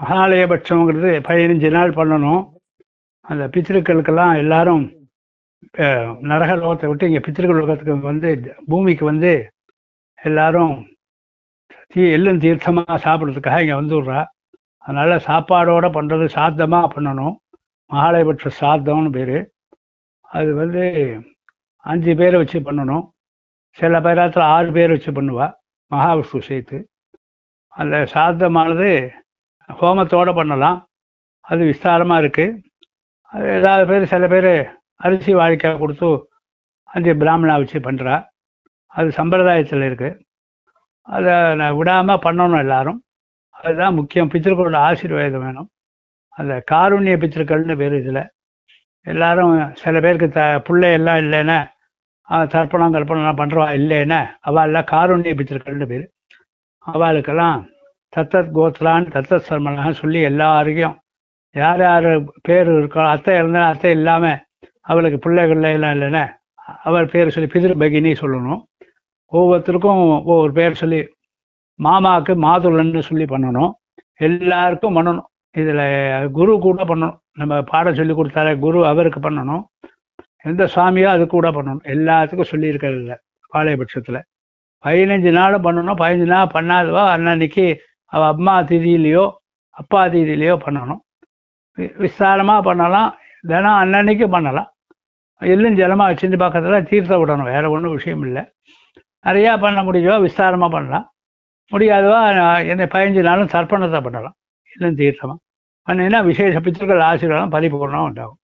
மகாலயபட்சம்ங்கிறது பதினஞ்சு நாள் பண்ணணும். அந்த பித்திருக்களுக்கெல்லாம் எல்லாரும் நரக லோகத்தை விட்டு இங்கே பித்திருக்கள் லோகத்துக்கு வந்து பூமிக்கு வந்து எல்லாரும் தீ எள்ளும் தீர்த்தமாக சாப்பிட்றதுக்காக இங்கே வந்துடுறா. அதனால சாப்பாடோட பண்ணுறது சாத்தமாக பண்ணணும். மகாலயபட்ச சாத்தம்னு பேர். அது வந்து அஞ்சு பேரை வச்சு பண்ணணும். சில பேராத்தில் ஆறு பேர் வச்சு பண்ணுவா. மகாவிஷ்ணு சேர்த்து. அந்த சாத்தமானது ஹோமத்தோடு பண்ணலாம். அது விஸ்தாரமாக இருக்குது அது ஏதாவது பேர் சில பேர் அரிசி வாழைக்காய் கொடுத்து அந்த பிராமணா வச்சு பண்ணுறா அது சம்பிரதாயத்தில் இருக்குது அதை நான் விடாமல் பண்ணணும் எல்லாரும். அதுதான் முக்கியம். பித்திருக்களோட ஆசீர்வாதம் வேணும். அந்த காருண்ய பித்திருக்கள்னு பேர் இதில். எல்லாரும் சில பேருக்கு த பிள்ளை எல்லாம் இல்லைன்னா தர்ப்பணம் கற்பனைலாம் பண்ணுறவா இல்லைன்னா அவள் காருண்ய பித்திருக்கள்னு பேர். அவளுக்கெல்லாம் தத்தத் கோத்ரான்னு தத்தத் சர்மனாக சொல்லி எல்லாருக்கும் யார் யார் பேர் இருக்கோ அத்தை இருந்தால் அத்தை இல்லாமல் அவளுக்கு பிள்ளைகள் எல்லாம் இல்லைன்னா அவர் பேர் சொல்லி பிதிரு பகினி சொல்லணும். ஒவ்வொருத்தருக்கும் ஒவ்வொரு பேர் சொல்லி மாமாவுக்கு மாதுளன்னு சொல்லி பண்ணணும். எல்லாருக்கும் பண்ணணும். இதில் குரு கூட பண்ணணும். நம்ம பாடம் சொல்லி கொடுத்தாரு குரு அவருக்கு பண்ணணும். எந்த சுவாமியோ அது கூட பண்ணணும். எல்லாத்துக்கும் சொல்லியிருக்கிறது இல்லை. பாளையபட்சத்தில். பதினஞ்சு நாளும் பண்ணணும். பதினஞ்சு நாள் பண்ணாதவா? அன்னன்னைக்கு அவள் அம்மா திதியிலையோ அப்பா திதியிலையோ பண்ணணும். வி- பண்ணலாம். தினம் அன்னன்னைக்கு பண்ணலாம். எள்ளும் ஜலமாக வச்சுட்டு பக்கத்தில் தீர்த்த விடணும். வேற ஒன்றும் விஷயம் இல்லை. நிறையா பண்ண முடியவா விஸ்தாரமாக பண்ணலாம். முடியாதவா என்ன பதினஞ்சு நாளும் தர்ப்பணத்தை பண்ணலாம். எள்ளும் தீர்த்தமாக பண்ணினா விசேஷ பித்திருக்கள் ஆசீர்வாதம் பரிபூர்ணம் உண்டாகும்.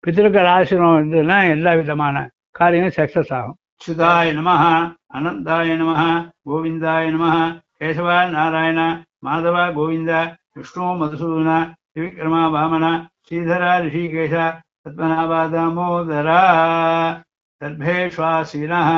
பித்திருக்கள் ஆசீர்வாதம் இருந்ததுன்னா எல்லா விதமான காரியங்களும் சக்ஸஸ் ஆகும். சுதாய நம அனந்தாய நம கோவிந்தாய நம ಕೇಶವ ನಾರಾಯಣ ಮಾಧವ ಗೋವಿಂದ ವಿಷ್ಣು ಮಧುಸೂದನ ತ್ರಿವಿಕ್ರಮ ವಾಮನ ಶ್ರೀಧರ ಋಷಿಕೇಶ ಪದ್ಮನಾಭ ದಾಮೋದರ தர்பேஷ்வாசீனஹ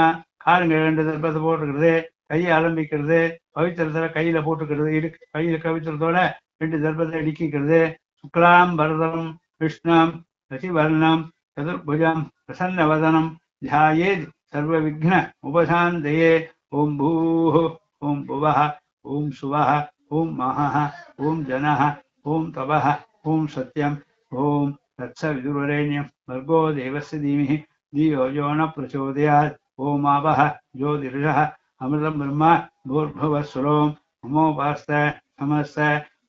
காலங்கள் ரெண்டு தர்பத்தை போட்டுக்கிறது கையை ஆரம்பிக்கிறது பவித்திரத்துல கையில போட்டுக்கிறது இடு கையில கவித்திரத்தோட ரெண்டு தர்பத்தை இடுக்கிக்கிறது. சுக்லாம் பரதம் விஷ்ணம் சசிவர்ணம் சதுர்புஜம் பிரசன்னவதனம் தியாயே சர்வ விக்ன உபசாந்தயே ஓம் பூ ॐ भुवः, ॐ सुवः ॐ महः, ॐ जनः, ॐ तपः ॐ सत्यम्, ॐ तत्सविदुर्वरेण्यं भर्गो देवस्य धीमहि, धियो यो न प्रचोदयात्। ॐ आवः ज्योतिषः अमृतं ब्रह्म भूर्भुवः सुरों ममोपास्त समस्त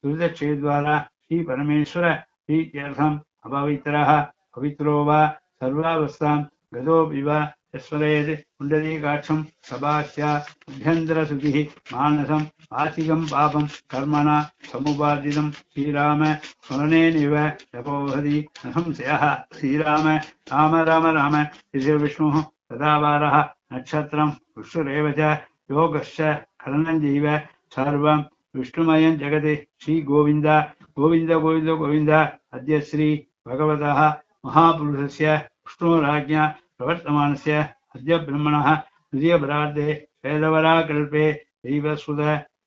दुर्दक्षेद्वारा श्रीपरमेश्वर प्रीत्यर्थम् अपवित्रः पवित्रो वा, सर्वावस्थां गतोऽपि वा यस्वरेत् पुण्डरीकाक्षं सभास्या अभ्यन्तरसुखिः मानसं वाचिकं पापं कर्मणा समुपार्जितं श्रीराम स्मरणेनैव जपोहति न संशयः श्रीराम राम राम राम विष्णुः सदावारः नक्षत्रं विष्णुरेव च योगश्च करणञ्जैव सर्वं विष्णुमयं जगति श्रीगोविन्द गोविन्द गोविन्द गोविन्द अद्य श्री भगवतः महापुरुषस्य विष्णुराज्ञा प्रवर्तमानस्य अद्य ब्रह्मणः द्वितीयपरार्धे वेदवराकल्पे दैवसुत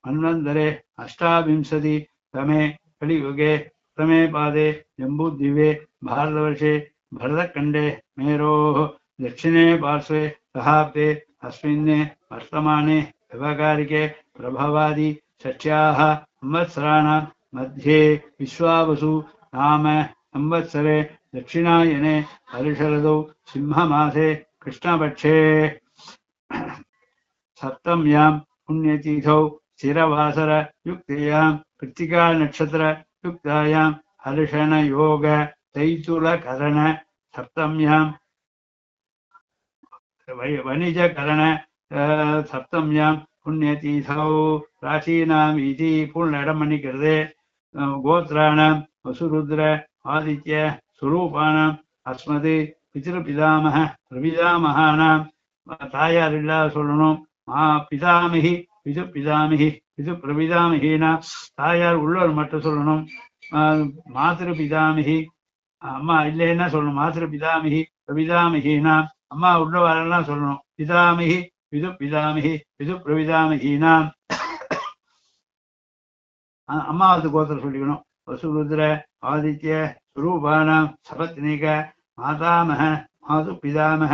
मन्वन्तरे अष्टाविंशति तमे कलियुगे प्रथमे पादे जम्बूद्वीपे भारतवर्षे भरतखण्डे मेरोः दक्षिणे पार्श्वे सहाब्दे अस्मिन् वर्तमाने व्यवहारिके प्रभवादि षष्ट्याः संवत्सराणां मध्ये विश्वावसु नाम संवत्सरे दक्षिणायने हरिशरदौ सिंहमासे कृष्णपक्षे सप्तम्यां पुण्यतिथौ स्थिरवासरयुक्तायां कृत्तिकानक्षत्रयुक्तायां हर्षणयोग तैतुलकरण सप्तम्यां वै- वणिजकरण अ, सप्तम्यां पुण्यतीथौ प्राचीनाम् इति पूर्णडमणिकृते अ, ஆதித்ய சுரூபானாம் அஸ்மது பிதிரு பிதாமக பிரபிதாமகானாம் தாயார் இல்லாத சொல்லணும். மா பிதாமிகி பிது பிதாமிகி பிது பிரபிதாமிகினா தாயார் உள்ளவர் மட்டும் சொல்லணும். மாதிரு பிதாமிகி அம்மா இல்லைன்னா சொல்லணும். மாதிரு பிதாமிகி பிரபிதாமிகினா அம்மா உள்ளவாரெல்லாம் சொல்லணும். பிதாமிகி விது பிதாமிகி பிது பிரபிதாமிகினா அம்மாவது கோத்திரம் சொல்லிக்கணும். வசுருத்ர आदित्य स्वरूपाणां सपत्नीक मातामह मातु पितामह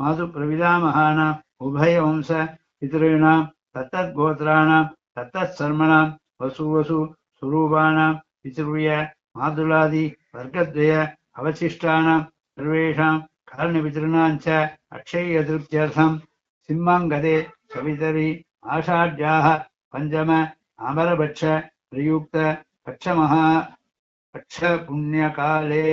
मातु प्रविदामहानाम उभय वंश पितृणाम उभयवंश गोत्राणाम तत्तद्गोत्राणां, तत्तत्सर्मणां, वसु वसु स्वरूपाणां पितृय मातुलादि, वर्गद्वय, अवशिष्टानां, सर्वेषां, कारणपितॄणां च अक्षय्यतृप्त्यर्थं सिंहाङ्गते सवितरि, आषाढ्याः, पञ्चम, आमरभक्ष, प्रयुक्त, पक्षमहा पक्षपुण्यकाले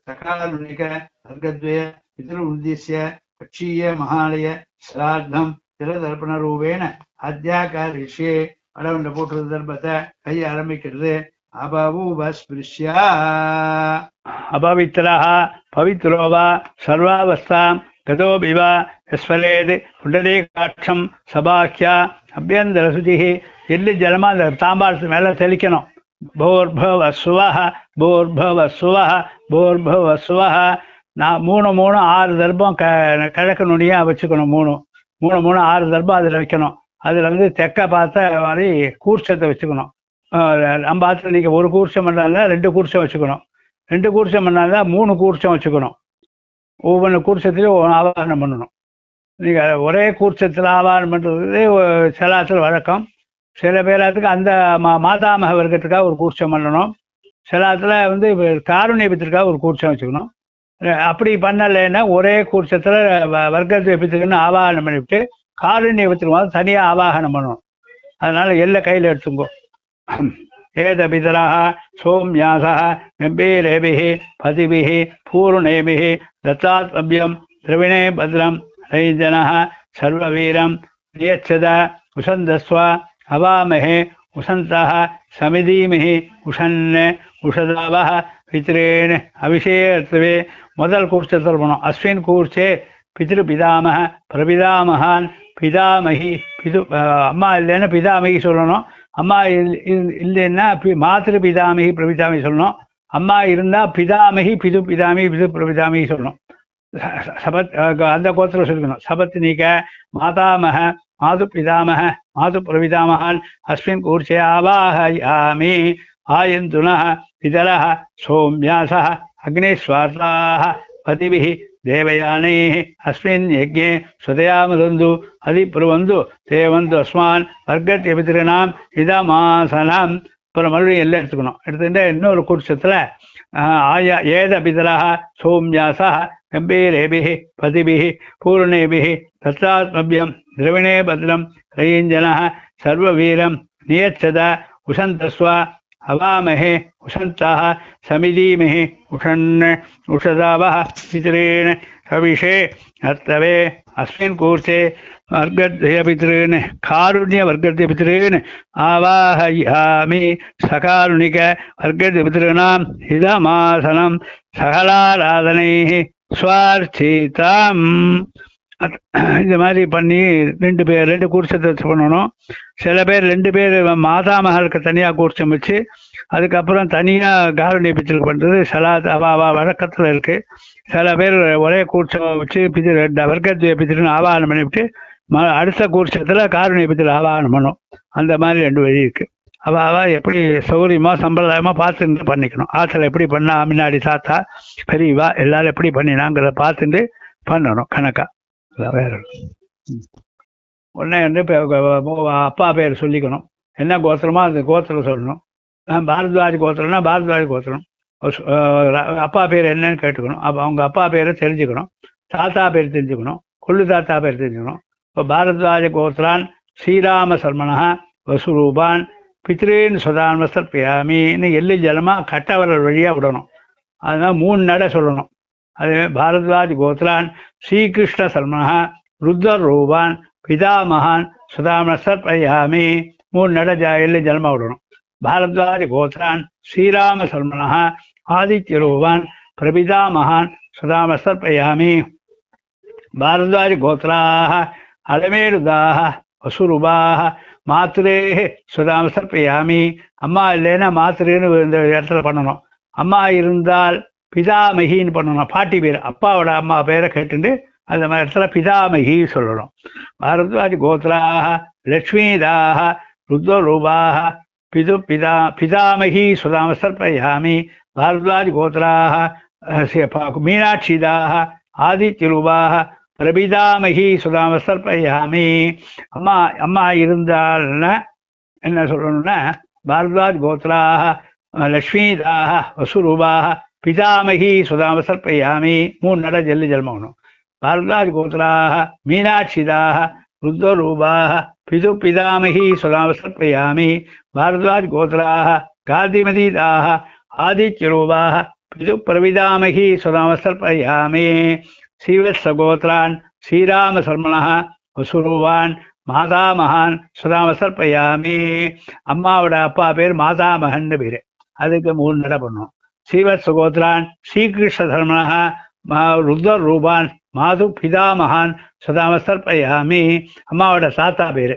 सकारुणिक वर्गद्वय पितृउद्दिश्य पक्षीय महालय श्राद्धं திரதர்ப்பணரூபேன அத்தியாகாரிஷே வடவண்ட போட்டு தர்ப்பத்தை கை ஆரம்பிக்கிறது அபவூபஸ்பிருஷ்யா அபவித்திரः பவித்ரோ வா சர்வாவஸ்தாம் गतोऽपि वा यस्फलेत् புண்டரீகாட்சம் சபாக்கியா அபியந்தர சுதிஹி எள்ளி ஜலமா அந்த தாம்பாளத்து மேல தெளிக்கணும் போர்பவ சுவஹ போர்பவ சுவஹ நான் மூணு மூணு ஆறு தர்பம் க கிழக்கு நுனியாக வச்சுக்கணும் மூணு. மூணு மூணு ஆறு தர்பம் அதில் வைக்கணும். அதில் வந்து தெக்க பார்த்த மாதிரி கூர்ச்சத்தை வச்சுக்கணும். நம்ம ஆத்துல நீங்கள் ஒரு கூர்ச்சம் பண்ணாலும் ரெண்டு கூர்ச்சம் வச்சுக்கணும். ரெண்டு கூர்ச்சம் பண்ணாங்க மூணு கூர்ச்சம் வச்சுக்கணும். ஒவ்வொன்று கூர்ச்சத்திலையும் ஒவ்வொரு ஆவாரணம் பண்ணணும். நீங்கள் ஒரே கூர்ச்சத்தில் ஆவாரணம் பண்ணுறது சிலாத்தில் வழக்கம். சில பேராத்துக்கு அந்த மா மாதாமக வர்க்கத்துக்காக ஒரு கூர்ச்சம் பண்ணணும். சில இடத்துல வந்து காருண்யபத்திற்காக ஒரு கூர்ச்சம் வச்சுக்கணும். அப்படி பண்ணலைன்னா ஒரே கூர்ச்சத்தில் வர்க்கத்தை எப்பித்துக்குன்னு ஆவாகனம் பண்ணிவிட்டு காருண்ய வந்து தனியாக ஆவாகனம் பண்ணணும். அதனால் எல்லை கையில் எடுத்துங்கோ ஏதபிதராக சோம்யாசா கம்பீரேபிகி பதிபிகி பூர்ணேபிகி தத்தாத்மபியம் திரவிணே பத்ரம் ரைஜனா சர்வவீரம் நியச்சத உசந்தஸ்வ அவாமகே உசந்தா சமிதீமிகி உஷன் உஷதாவா பித்ரேன் அபிஷேகத்துவே முதல் கூர்ச்சத்தில் போனோம் அஸ்வின் கூர்ச்சே பிதிரு பிதாமக பிரபிதாமகான் பிதாமகி பிது அம்மா இல்லைன்னா பிதாமகி சொல்லணும். அம்மா இல்லைன்னா மாத்திரு பிதாமகி பிரபிதாமகி சொல்லணும். அம்மா இருந்தால் பிதாமகி பிது பிதாமி பிது பிரபிதாமகி சொல்லணும் சபத் அந்த கோத்திரம் சொல்லிக்கணும் சபத் நீக்க மாதாமக மாது பிதாமக மாது பிரபிதாமகான் அஸ்மின் கூர்ச்சே ஆவாஹயாமி ஆயந்துனः पितरः सौम्यासः अग्निस्वार्ताः पतिभिः देवयानैः अस्मिन् यज्ञे स्वदयामदन्तु अधिब्रुवन्तु ते वन्तु अस्मान् वर्गत्यपितॄणाम् இதமாசனம் அப்புறம் மறுபடியும் எல்லாம் எடுத்துக்கணும் எடுத்துட்டு இன்னொரு குருஷத்தில் ஆய ஏத பிதரः சௌமியாசः गम्भीरेभिः पतिभिः पूर्णेभिः दत्तात्मभ्यं द्रविणे भद्रं रयिञ्जनः सर्ववीरं नियच्छत उशन्तस्व हवामहे उशन्ताः समिजीमहे उषन् उषधावः पितॄन् कविषे हर्तवे अस्मिन् कूर्चे वर्गद्वयपितॄन् कारुण्यवर्गद्वयपितॄन् आवाहयामि सकारुणिकवर्गद्वयपितॄणां हितमासनं सकलाराधनैः ஸ்வார்த்திதாம் இந்த மாதிரி பண்ணி ரெண்டு பேர் ரெண்டு கூர்ச்சத்தை வச்சு பண்ணணும். சில பேர் ரெண்டு பேர் மாதா மகளுக்கு தனியாக கூர்ச்சம் வச்சு அதுக்கப்புறம் தனியாக காரணிய பித்திருக்கு பண்ணுறது சில அவா வழக்கத்தில் இருக்குது சில பேர் ஒரே கூர்ச்சம் வச்சு பிதிரு ரெண்டு வர்க்கத்துவ பித்திருன்னு ஆவாகனம் பண்ணிவிட்டு ம அடுத்த கூர்ச்சத்தில் காரணிய பித்திரு ஆவாகனம் பண்ணும். அந்த மாதிரி ரெண்டு வழி இருக்குது அவள் அவள் எப்படி சௌரியமாக சம்பிரதாயமாக பார்த்துட்டு பண்ணிக்கணும். ஆற்றுல எப்படி பண்ணா முன்னாடி தாத்தா பெரியவா எல்லாரும் எப்படி பண்ணினாங்கிறத பார்த்துட்டு பண்ணணும் கணக்காக வேற ம். உடனே வந்து இப்போ அப்பா பேர் சொல்லிக்கணும். என்ன கோத்திரமோ அந்த கோத்திரம் சொல்லணும். பாரத்வாஜ் கோத்திரம்னா பாரத்வாஜ் கோத்திரம். அப்பா பேர் என்னன்னு கேட்டுக்கணும். அப்போ அவங்க அப்பா பேரை தெரிஞ்சுக்கணும். தாத்தா பேர் தெரிஞ்சுக்கணும். கொள்ளு தாத்தா பேர் தெரிஞ்சுக்கணும். இப்போ பாரத்வாஜ கோத்திரான் ஸ்ரீராம சர்மனா வசுரூபான் பித்ரேன் சுதான்ம பியாமின்னு எள்ளு ஜலமாக கட்டவரல் வழியாக விடணும். அதனால் மூணு நடை சொல்லணும். அதே பாரத்வாஜ் கோத்ரான் ஸ்ரீகிருஷ்ண சர்மனா ருத்ர ரூபான் பிதாமகான் சுதாம பயாமி மூணு நட ஜ எள்ளி ஜலமா விடணும். பாரத்வாஜ் கோத்ரான் ஸ்ரீராம சர்மனா ஆதித்ய ரூபான் பிரபிதாமகான் சுதாம பயாமி பாரத்வாஜ் கோத்ராக அலமேருதாக வசுருபாக மாத்திரேः சுதாம சர்ப்பயாமி. அம்மா இல்லைன்னா மாத்திரைன்னு இந்த இடத்துல பண்ணணும். அம்மா இருந்தால் பிதாமகின்னு பண்ணணும். பாட்டி பேர் அப்பாவோட அம்மா பேரை கேட்டுட்டு அந்த மாதிரி இடத்துல பிதாமகி சொல்லணும். பாரத்வாஜ் கோத்ராக லக்ஷ்மிதாக ருத்வரூபாக பிது பிதா பிதாமகி சுதாம சர்ப்பயாமி. பாரத்வாஜ் கோத்ராக மீனாட்சிதாக ஆதித்யரூபாக ரபிதாமகி சுதாமசர்பயாமி அம்மா அம்மா இருந்தால்னா என்ன? சொல்லணும்னா பாரத்வாஜ் கோத்ராக லக்ஷ்மிதாக வசுரூபாக பிதாமகி சுதாமசர்பயாமி மூணு நட ஜெல்லு ஜென்மணும் பாரத்வாஜ் கோத்ராக மீனாட்சிதாக ருத்வரூபாக பிது பிதாமகி சுதாமசர்பயாமி பாரத்வாஜ் கோத்ராக காந்திமதிதாக ஆதித்யரூபாக பிது பிரவிதாமகி சுதாமசர்பயாமி சீவசகோத்ரான் ஸ்ரீராமசர்மனா வசுருவான் மாதாமகான் சுதாமசர்பயாமி அம்மாவோட அப்பா பேர் மாதாமகன் பேரு. அதுக்கு மூணு நட பண்ணும் ஸ்ரீவத் சுகோத்ரான் ஸ்ரீகிருஷ்ண தர்மனா ருத்ர ரூபான் மாது பிதாமகான் சதாமசர்பயாமி அம்மாவோட சாத்தா பேரு.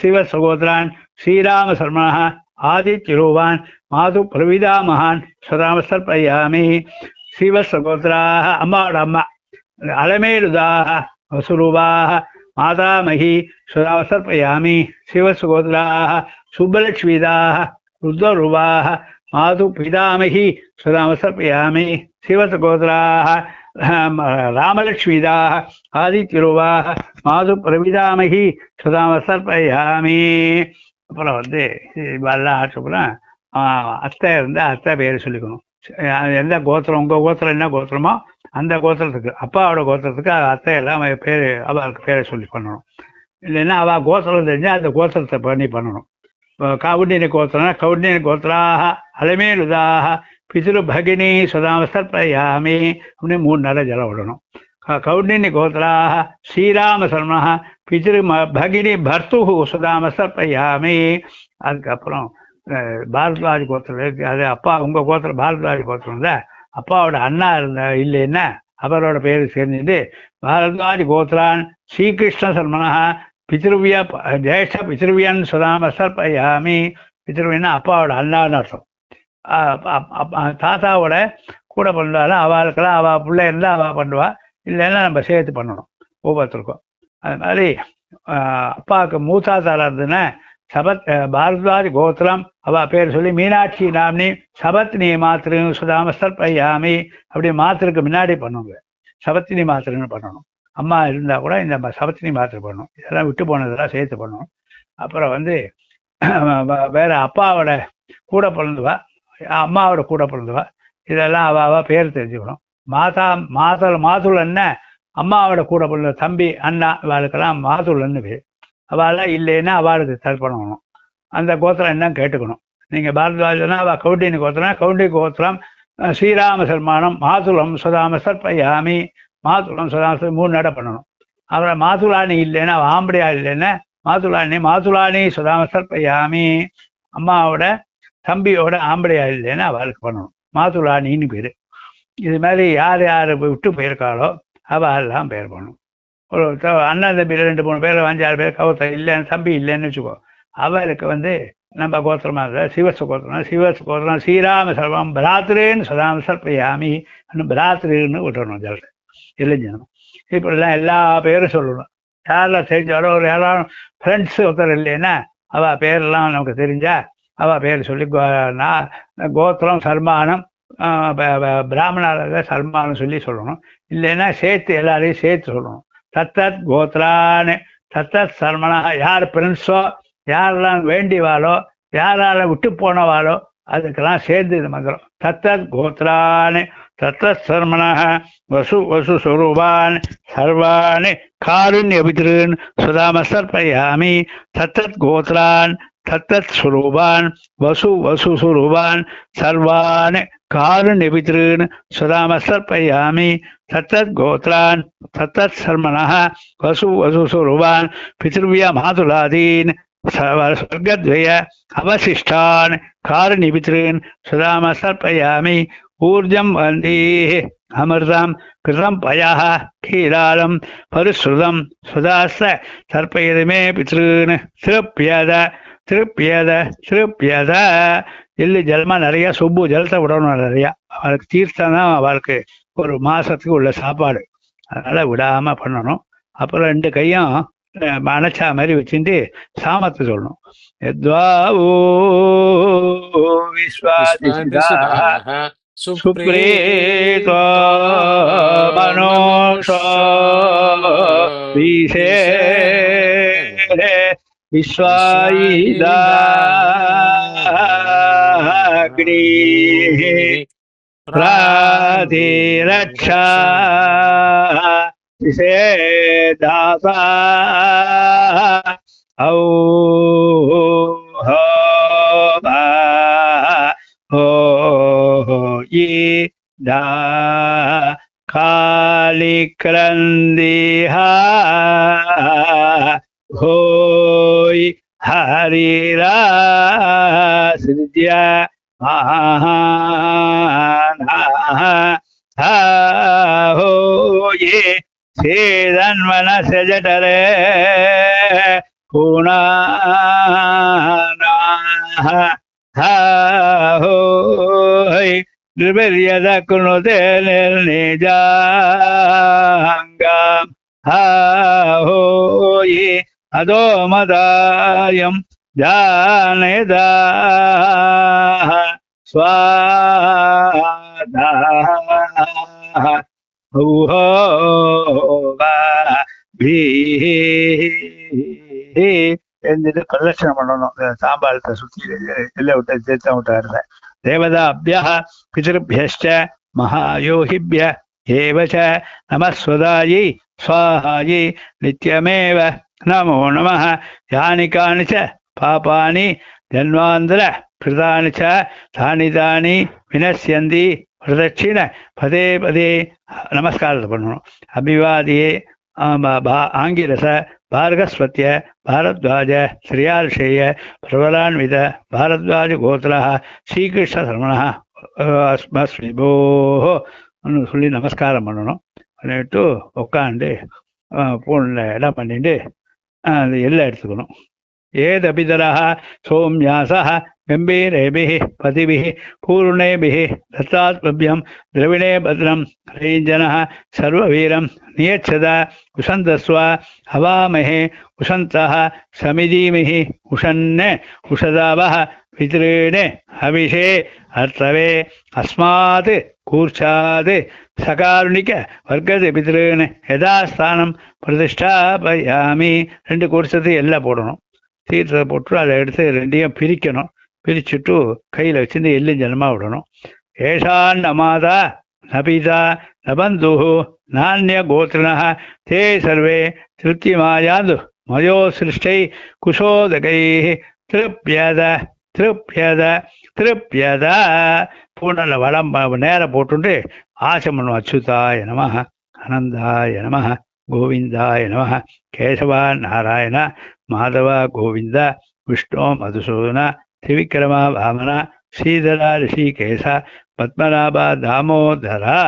சிவ சகோதரான் ஸ்ரீராம சர்மனா ஆதித்யரூபான் மாது பிரவிதாமகான் சதாமசர்பயாமி சிவ சகோதரா அம்மாவோட அம்மா. அலமேருதாக வசுரூபாக மாதாமகி சுதாவசர்ப்பயாமி சிவசுகோத்ராக சுப்பலட்சுமிதாக ருத்ரூபாக மாது பிதாமகி சுதாவசர்ப்பயாமி சிவசுகோத்ராக ராமலட்சுமிதாக ஆதித்யரூபாக மாது பிரவிதாமகி சுதாவசர்ப்பயாமி. அப்புறம் வந்து இதெல்லாம் ஆச்சுப்புறம் அத்தை இருந்தால் அத்தை பேர் சொல்லிக்கணும். எந்த கோத்திரம் உங்கள் கோத்திரம் என்ன கோத்திரமோ அந்த கோத்திரத்துக்கு அப்பாவோட கோத்திரத்துக்கு அத்தை எல்லாம் பேர் அவளுக்கு பேரை சொல்லி பண்ணணும். இல்லைன்னா அவள் கோத்திரம் தெரிஞ்சால் அந்த கோத்திரத்தை பண்ணி பண்ணணும். கவுண்டினி கோத்திரம்னா கவுண்டினி கோத்திராக அலமேலுதாக பிதிரு பகினி சுதாமஸ்தர் பிரயாமி அப்படின்னு மூணு நேரம் ஜலம் விடணும். கவுண்டினி கோத்திராக ஸ்ரீராம சர்மனா பிதிரு பகினி பர்த்து சுதாமசர்ப்பயாமி அதுக்கப்புறம் பாரத்வாஜ் கோத்திரம் அது அப்பா உங்கள் கோத்திரம் பாரத்வாஜ் கோத்திரம் தான் அப்பாவோட அண்ணா இருந்த இல்லைன்னா அவரோட பேர் சேர்ந்துட்டு பாரத்வாஜ் கோத்ரான் ஸ்ரீகிருஷ்ண சர்மனா பித்ருவியா ஜேஷ்ட பித்ருவியன் சுதாம சர்பயாமி பித்ருவியன்னா அப்பாவோட அண்ணான்னு அர்த்தம். தாத்தாவோட கூட பண்ணாலும் அவளுக்கெல்லாம் அவள் பிள்ளை இருந்தால் அவள் பண்ணுவா இல்லைன்னா நம்ம சேர்த்து பண்ணணும் ஒவ்வொருத்தருக்கும். அது மாதிரி அப்பாவுக்கு மூத்தாத்தாரா இருந்ததுன்னா சபத் பாரத்வாஜ் கோத்திரம் அவ பேர் சொல்லி மீனாட்சி நாம்னி சபத்னி மாத்திரு சுதாம சர்ப்பயாமி அப்படி மாத்திருக்கு முன்னாடி பண்ணுவாங்க சபத்தினி மாத்திரன்னு பண்ணணும். அம்மா இருந்தால் கூட இந்த சபத்தினி மாத்திரை பண்ணணும். இதெல்லாம் விட்டு போனதெல்லாம் சேர்த்து பண்ணணும். அப்புறம் வந்து வேற அப்பாவோட கூட பிறந்தவா அம்மாவோட கூட பிறந்தவா இதெல்லாம் அவ அவ பேர் தெரிஞ்சுக்கணும். மாதா மாதல் மாதுளன்ன அம்மாவோட கூட பிறந்த தம்பி அண்ணா இவளுக்கெல்லாம் மாதுளன்னு பேர். அவள் இல்லைன்னா அவளுக்கு தர்ப்பணம் அந்த கோத்திரம் என்ன கேட்டுக்கணும். நீங்க பாரத்வாஜனா அவள் கவுண்டினி கோத்திரம் கவுண்டி கோத்திரம் ஸ்ரீராம சர்மானம் மாதுளம் சுதாம சர்ப்பயாமி மாதுளம் சுதாம மூணு நட பண்ணணும். அப்புறம் மாதுளானி இல்லைன்னா அவள் ஆம்படியா இல்லைன்னா மாதுளானி மாதுளானி சுதாம சர்ப்பயாமி அம்மாவோட தம்பியோட ஆம்படியா இல்லைன்னா அவளுக்கு பண்ணணும். மாதுளானின்னு பேரு. இது மாதிரி யார் யார் விட்டு போயிருக்காளோ அவள் எல்லாம் பேர் பண்ணணும். ஒரு அண்ணன் தம்பியில் ரெண்டு மூணு பேர் அஞ்சாறு பேர் கவுத்த இல்லைன்னு தம்பி இல்லைன்னு வச்சுக்கோ. அவருக்கு வந்து நம்ம கோத்திரமா இருந்தால் சிவச கோத்திரம் சிவச கோத்திரம் ஸ்ரீராம சர்வம் பிராத்திரேன்னு சதாம சர்பயாமி பிராத்திரின்னு விட்டுறணும் ஜலத்தை. இளைஞனும் இப்படிலாம் எல்லா பேரும் சொல்லணும். யாரெல்லாம் தெரிஞ்சாலோ ஒரு யாரும் ஃப்ரெண்ட்ஸ் ஒருத்தர் இல்லைன்னா அவள் பேரெல்லாம் நமக்கு தெரிஞ்சா அவள் பேர் சொல்லி நான் கோத்திரம் சர்மானம் பிராமணார சர்மானம் சொல்லி சொல்லணும். இல்லைன்னா சேர்த்து எல்லாரையும் சேர்த்து சொல்லணும். தத்தத் கோத்ரான்னு தத்தத் சர்மனா யார் பிரின்ஸோ யாரெல்லாம் வேண்டிவாளோ யாரால விட்டு போனவாளோ அதுக்கெல்லாம் சேர்ந்து இது மந்திரம். தத்தத் கோத்ரான்னு தத்தத் சர்மணः வசு வசு சுரூபான் சர்வாணி காருண்யபிதிருன் சுதாம பிரயாமி தத்தத் கோத்ரான் தத்தத் சுரூபான் வசு வசு சுரூபான் சர்வாணி. காருணிபிதॄன் சுதாமசர்ப்பயாமி தத்தத் கோத்ரான் தத்தத் சர்மனः வசு வசுசுருவான் பிதிருவிய மாதுலாதீன் ஸ்வர்கத்வய அவசிஷ்டான். காருணிபிதॄன் சுதாமசர்ப்பயாமி ஊர்ஜம் வந்தீஹ் அமிர்தம் கிருதம் பயாக கீழாலம் பரிசுதம் சுதாச தர்ப்பயதுமே பித்ருன்னு திருப்பியத திருப்பியத திருப்பியத. எள்ளு ஜலமா நிறைய சொம்பு ஜலத்தை விடணும் நிறையா. அவளுக்கு தீர்த்தம் தான் அவளுக்கு ஒரு மாசத்துக்கு உள்ள சாப்பாடு. அதனால விடாம பண்ணணும். அப்புறம் ரெண்டு கையும் அணைச்சா மாதிரி வச்சுட்டு சாமத்தை சொல்லணும். எத்வாவோ விஸ்வாதிசிதா சுப்ரேதோ மனோஷோ விசே விஸ்வாயிதா. अग्नि। रक्षा। से दासा ओ हो हो ये दा। कालिक्रन्दिहा होय हरिरासृज्य ஹோயே சேதன்மன செஜடரே ஹோய் நிபெரியத குணுதே நிர்நிஜாங்காம் ஹோயே அதோ மதாயம் ஜானேதா ஸ்வாதா எழுந்துட்டு பிரதட்சணம் பண்ணணும். சாம்பாரத்தை சுத்தி எல்லாம் விட்டு சேர்த்தம் விட்டாருல தேவதாபியா பிதிருபியஷ்ட மகாயோகிபிய ஏவச்ச நமஸ்வதாயி சுவாஹாயி நித்தியமேவ நமோ நம யானி காணி பாபானி ஜன்மாந்திர கிருதானி ச தானி தானி வினசியந்தி பிரதட்சிண. பதே பதே நமஸ்காரத்தை பண்ணணும். அபிவாதியே ஆங்கிரச பார்கஸ்வத்திய பாரத்வாஜ ஸ்ரீயார்ஷேய பிரபலான்வித பாரத்வாஜ கோத்திரா ஸ்ரீகிருஷ்ண சரமணா ஸ்மஸ்மிபோஹோ சொல்லி நமஸ்காரம் பண்ணணும். பண்ணிட்டு உட்காந்து பூனில் இடம் பண்ணிட்டு அந்த எல்லாம் எடுத்துக்கணும். ஏதபிதரா சோம்யாசா गम्भीरेभिः पतिभिः पूर्णेभिः दत्तात्मभ्यं द्रविणे भद्रं रञ्जनः सर्ववीरं नियच्छद उशन्तस्व हवामहे उशन्तः समिधीमिहि उशन्ने उषदावः पितॄणे हविषे अर्थवे अस्मात् कूर्चात् சகாருணிக்க வர்க்கத்து பித்திருன்னு யதாஸ்தானம் பிரதிஷ்டாபயாமி ரெண்டு கூர்ச்சத்தை எல்லாம் போடணும் தீர்த்தத்தை போட்டு அதை எடுத்து ரெண்டையும் பிரிக்கணும் பிரிச்சுட்டு கையில் வச்சுருந்து எள்ளும் ஜலமாக விடணும். ஏஷான் நமாதா நபிதா நபந்து நானிய கோத்திரிண தே சர்வே திருப்திமாயாது மயோ சிருஷ்டை குஷோதகை திருப்பியத திருப்பியத திருப்பியத பூனல வளம் நேரம் போட்டுட்டு ஆசமனம் அச்சுதாய நம அனந்தாய நம கோவிந்தாய நம கேசவா நாராயண மாதவா கோவிந்தா விஷ்ணு மதுசூதன त्रिविक्रमा भावना श्रीधरा ऋषिकेशा पद्मनाभा दामोदरा।